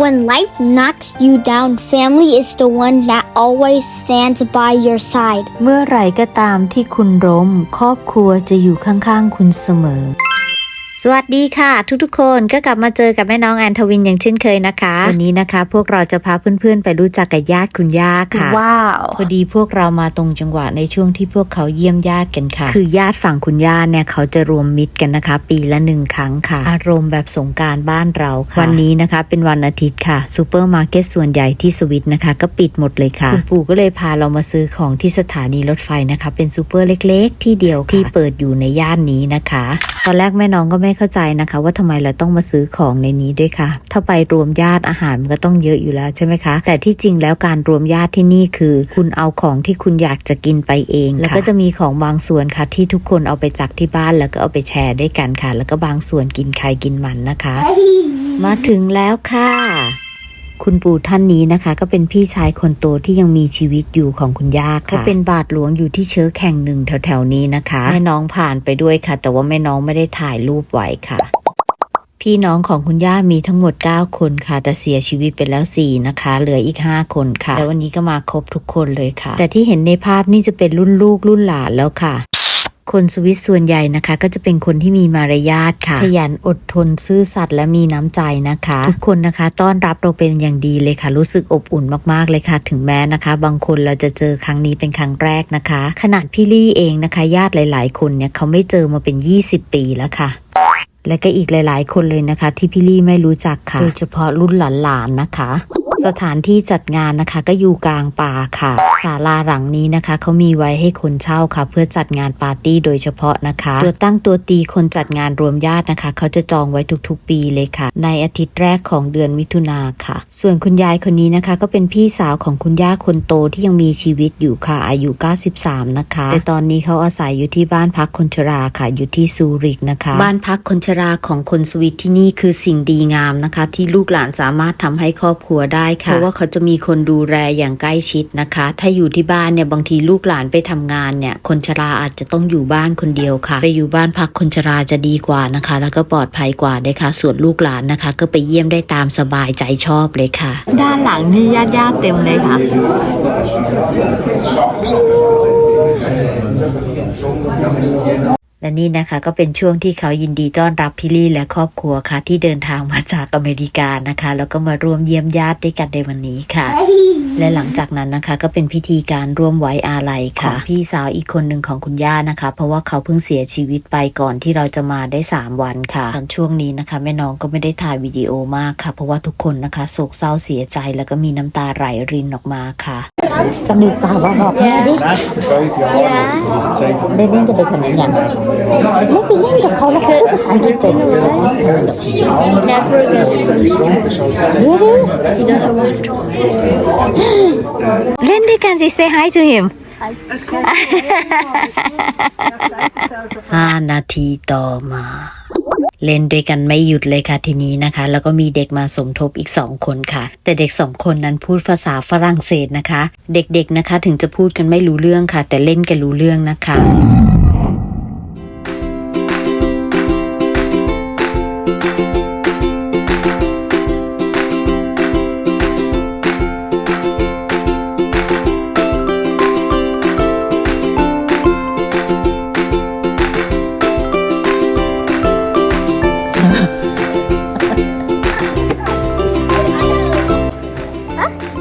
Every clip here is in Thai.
When life knocks you down, family is the one that always stands by your side. เมื่อไหร่ก็ตามที่คุณล้ม ครอบครัวจะอยู่ข้างๆคุณเสมอ สวัสดีค่ะ ทุกๆคนก็กลับมาเจอกับแม่น้องแอนทวินอย่างเช่นเคยนะคะ วันนี้นะคะ พวกเราจะพาเพื่อนๆ ไปรู้จักกับญาติคุณย่าค่ะว้าวพอดีพวกเรามาตรงจังหวะในช่วงที่พวกเขาเยี่ยมญาติกันค่ะ คือญาติฝั่งคุณย่าเนี่ยเขาจะรวมมิตรกันนะคะ ปีละหนึ่งครั้งค่ะ อารมณ์แบบสงกรารบ้านเราค่ะ วันนี้นะคะเป็นวันอาทิตย์ค่ะซูเปอร์มาร์เก็ตส่วนใหญ่ที่สวิตนะคะ ก็ปิดหมดเลยค่ะคุณปู่ก็เลยพาเรามาซื้อของที่สถานีรถไฟนะคะ เป็นซูเปอร์เล็ก ๆ ที่เดียวค่ะที่เปิดอยู่ในย่านนี้นะคะ ตอนแรกแม่น้องก็ไม่เข้าใจนะคะ ว่าทำไมเราต้องมาซื้อของในนี้ด้วยค่ะ ถ้าไปรวมญาติอาหารมันก็ต้องเยอะอยู่แล้วใช่ไหมคะ แต่ที่จริงแล้วการรวมญาติที่นี่คือ คุณเอาของที่คุณอยากจะกินไปเอง แล้วก็จะมีของบางส่วนค่ะ ที่ทุกคนเอาไปจากที่บ้านแล้วก็เอาไปแชร์ด้วยกันค่ะ แล้วก็บางส่วนกินใครกินมันนะคะ มาถึงแล้วค่ะ คุณปู่ท่านนี้นะคะ ก็เป็นพี่ชายคนโตที่ยังมีชีวิตอยู่ของคุณย่าค่ะเขาเป็นบาทหลวงอยู่ที่เชื้อแข่งหนึ่งแถวๆนี้นะคะแม่น้องผ่านไปด้วยค่ะ แต่ว่าแม่น้องไม่ได้ถ่ายรูปไว้ค่ะพี่น้องของคุณย่ามีทั้งหมด 9 คนค่ะ แต่เสียชีวิตไปแล้ว 4 นะคะ เหลืออีก 5 คนค่ะ แล้ววันนี้ก็มาครบทุกคนเลยค่ะ แต่ที่เห็นในภาพนี่จะเป็นรุ่นลูกรุ่นหลานแล้วค่ะ คนสวิตส่วนใหญ่นะคะ ก็จะเป็นคนที่มีมารยาทค่ะ ขยันอดทนซื่อสัตย์และมีน้ำใจนะคะ ทุกคนนะคะ ต้อนรับเราเป็นอย่างดีเลยค่ะ รู้สึกอบอุ่นมากๆเลยค่ะ ถึงแม้นะคะ บางคนเราจะเจอครั้งนี้เป็นครั้งแรกนะคะ ขนาดพี่ลี่เองนะคะ ญาติหลาย ๆ คนเนี่ยเขาไม่เจอมาเป็น 20 ปีแล้วค่ะ และก็อีกหลาย ๆ คนเลยนะคะ ที่พี่ลี่ไม่รู้จักค่ะ โดยเฉพาะรุ่นหลานๆนะคะ สถานที่จัดงานนะคะ ก็อยู่กลางป่าค่ะศาลาหลังนี้นะคะเขามีไว้ให้คนเช่าค่ะ เพื่อจัดงานปาร์ตี้โดยเฉพาะนะคะตัวตั้งตัวตีคนจัดงานรวมญาตินะคะ เขาจะจองไว้ทุกๆ ปีเลยค่ะ ในอาทิตย์แรกของเดือนมิถุนาค่ะ ส่วนคุณยายคนนี้นะคะ ก็เป็นพี่สาวของคุณย่าคนโตที่ยังมีชีวิตอยู่ค่ะ อายุ 93 นะคะ แต่ตอนนี้เขาอาศัยอยู่ที่บ้านพักคนชราค่ะ อยู่ที่ซูริกนะคะ บ้านพักคนชราของคนสวิตที่นี่คือสิ่งดีงามนะคะ ที่ลูกหลานสามารถทำให้ครอบครัวได้ค่ะเพราะว่าเขาจะมีคนดูแลอย่างใกล้ชิดนะคะ ถ้าอยู่ที่บ้านเนี่ยบางทีลูกหลานไปทำงานเนี่ย คนชราอาจจะต้องอยู่บ้านคนเดียวค่ะ ไปอยู่บ้านพักคนชราจะดีกว่านะคะ แล้วก็ปลอดภัยกว่าด้วยค่ะ ส่วนลูกหลานนะคะ ก็ไปเยี่ยมได้ตามสบายใจชอบเลยค่ะ ด้านหลังนี่ญาติญาติๆเต็มเลยค่ะ และนี่นะคะก็เป็นช่วงที่เขายินดีต้อนรับพี่ลี่และครอบครัวค่ะ ที่เดินทางมาจากอเมริกานะคะ แล้วก็มาร่วมเยี่ยมญาติด้วยกันในวันนี้ค่ะ และหลังจากนั้นนะคะก็เป็นพิธีการร่วมไว้อาลัยค่ะของพี่สาวอีกคนหนึ่งของคุณย่านะคะ เพราะว่าเขาเพิ่งเสียชีวิตไปก่อนที่เราจะมาได้ 3 วันค่ะตอนช่วงนี้นะคะ แม่น้องก็ไม่ได้ถ่ายวิดีโอมากค่ะ เพราะว่าทุกคนนะคะโศกเศร้าเสียใจแล้วก็มีน้ำตาไหลรินออกมาค่ะสนุกเปล่าบอกแม่ดิได้เล่นกับเด็กคนนั้นยังไม่ไปเล่นกับเขาแล้วเขาพูดภาษาอังกฤษเก่ง He never gets close to us. Really? He doesn't want to. เล่นด้วยกันสิ say hi to him ห้านาทีต่อมา เล่นด้วยกันไม่หยุดเลยค่ะทีนี้นะคะ แล้วก็มีเด็กมาสมทบอีกสองคนค่ะ แต่เด็กสองคนนั้นพูดภาษาฝรั่งเศสนะคะ เด็กๆนะคะถึงจะพูดกันไม่รู้เรื่องค่ะ แต่เล่นกันรู้เรื่องนะคะ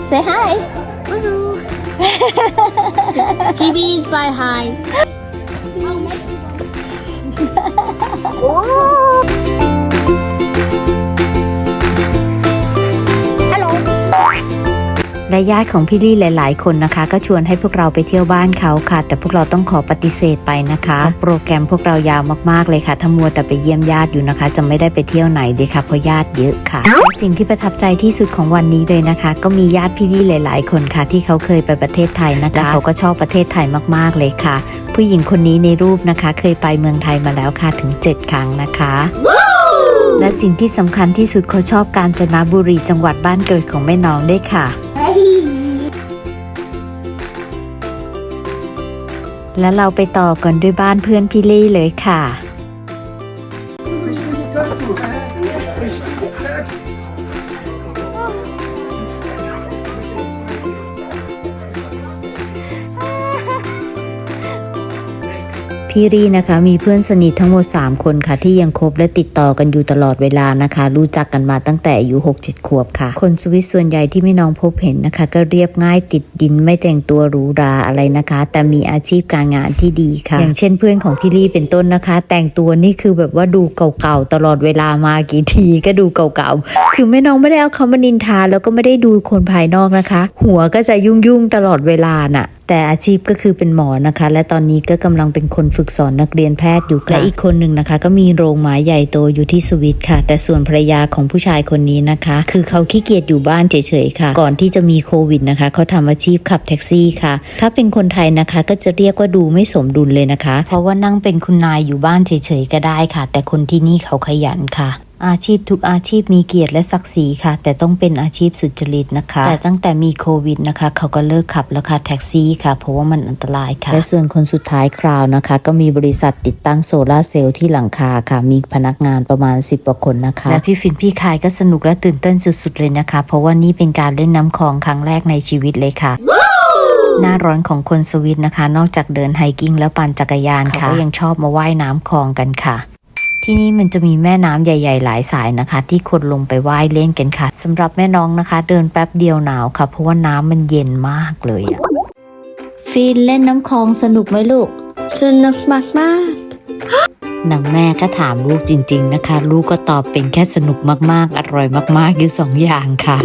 Say hi. he means by hi. Hello. และญาติของพี่ลี่หลาย ๆ คนนะคะ ก็ชวนให้พวกเราไปเที่ยวบ้านเขาค่ะ แต่พวกเราต้องขอปฏิเสธไปนะคะเพราะโปรแกรมพวกเรายาวมากๆเลยค่ะถ้ามัวแต่ไปเยี่ยมญาติอยู่นะคะ จะไม่ได้ไปเที่ยวไหนเลยค่ะเพราะญาติเยอะค่ะและสิ่งที่ประทับใจที่สุดของวันนี้เลยนะคะ ก็มีญาติพี่ลี่หลาย ๆ คนค่ะ ที่เขาเคยไปประเทศไทยนะคะและเขาก็ชอบประเทศไทยมาก ๆ เลยค่ะ ผู้หญิงคนนี้ในรูปนะคะ เคยไปเมืองไทยมาแล้วค่ะถึง 7 ครั้งนะคะและสิ่งที่สำคัญที่สุดเขาชอบกาญจนบุรีจังหวัดบ้านเกิดของแม่น้องด้วยค่ะ แล้วเราไปต่อกันด้วยบ้านเพื่อนพี่ลี่เลยค่ะ พี่รีนะคะมีเพื่อนสนิททั้งหมด 3 คนค่ะ ที่ยังคบและติดต่อกันอยู่ตลอดเวลานะคะ รู้จักกันมาตั้งแต่อายุ6-7ขวบค่ะ คนสวิสส่วนใหญ่ที่ไม่น้องพบเห็นนะคะ ก็เรียบง่ายติดดินไม่แต่งตัวหรูหราอะไรนะคะ แต่มีอาชีพการงานที่ดีค่ะ อย่างเช่นเพื่อนของพี่รีเป็นต้นนะคะ แต่งตัวนี่คือแบบว่าดูเก่าๆตลอดเวลามากี่ทีก็ดูเก่าๆคือแม่น้องไม่ได้เอาเขามานินทาแล้วก็ไม่ได้ดูคนภายนอกนะคะ หัวก็จะยุ่งๆตลอดเวลาน่ะ แต่อาชีพก็คือเป็นหมอนะคะ และตอนนี้ก็กำลังเป็นคนฝึกสอนนักเรียนแพทย์อยู่ค่ะและอีกคนหนึ่งนะคะ ก็มีโรงหมาใหญ่โตอยู่ที่สวิตค่ะ แต่ส่วนภรรยาของผู้ชายคนนี้นะคะ คือเขาขี้เกียจอยู่บ้านเฉยๆค่ะ ก่อนที่จะมีโควิดนะคะเขาทำอาชีพขับแท็กซี่ค่ะ ถ้าเป็นคนไทยนะคะก็จะเรียกว่าดูไม่สมดุลเลยนะคะ เพราะว่านั่งเป็นคุณนายอยู่บ้านเฉยๆก็ได้ค่ะ แต่คนที่นี่เขาขยันค่ะ อาชีพทุกอาชีพมีเกียรติและศักดิ์ศรีค่ะ แต่ต้องเป็นอาชีพสุจริตนะคะ แต่ตั้งแต่มีโควิดนะคะ เขาก็เลิกขับแล้วค่ะแท็กซี่ค่ะ เพราะว่ามันอันตรายค่ะ และส่วนคนสุดท้ายคราวนะคะ ก็มีบริษัทติดตั้งโซลาร์เซลล์ที่หลังคาค่ะ มีพนักงานประมาณ 10กว่าคนนะคะ และพี่ฟินพี่คายก็สนุกและตื่นเต้นสุดๆเลยนะคะ เพราะว่านี่เป็นการเล่นน้ำคลองครั้งแรกในชีวิตเลยค่ะหน้าร้อนของคนสวิตนะคะ นอกจากเดินไฮกิ้งแล้วปั่นจักรยานค่ะเขาก็ยังชอบมาว่ายน้ำคลองกันค่ะ ที่นี่มันจะมีแม่น้ำใหญ่ ๆ หลายสายนะคะ ที่คนลงไปว่ายเล่นกันค่ะสำหรับแม่น้องนะคะ เดินแป๊บเดียวหนาวค่ะ เพราะว่าน้ำมันเย็นมากเลยอะฟีนเล่นน้ำคลองสนุกไหมลูก สนุกมากมากนางแม่ก็ถามลูกจริง ๆ นะคะ ลูกก็ตอบเป็นแค่สนุกมากๆ อร่อยมากๆ อยู่สองอย่างค่ะ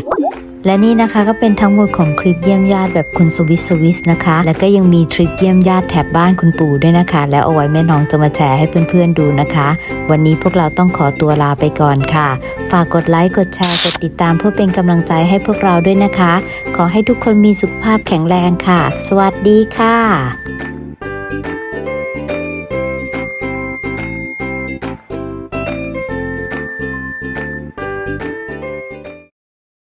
และนี่นะคะก็เป็นทั้งหมดของคลิปเยี่ยมญาติแบบคุณสวิสสวิสนะคะ แล้วก็ยังมีทริปเยี่ยมญาติแถบบ้านคุณปู่ด้วยนะคะ แล้วเอาไว้แม่น้องจะมาแชร์ให้เพื่อนๆดูนะคะ วันนี้พวกเราต้องขอตัวลาไปก่อนค่ะ ฝากกดไลค์กดแชร์กดติดตามเพื่อเป็นกำลังใจให้พวกเราด้วยนะคะ ขอให้ทุกคนมีสุขภาพแข็งแรงค่ะ สวัสดีค่ะ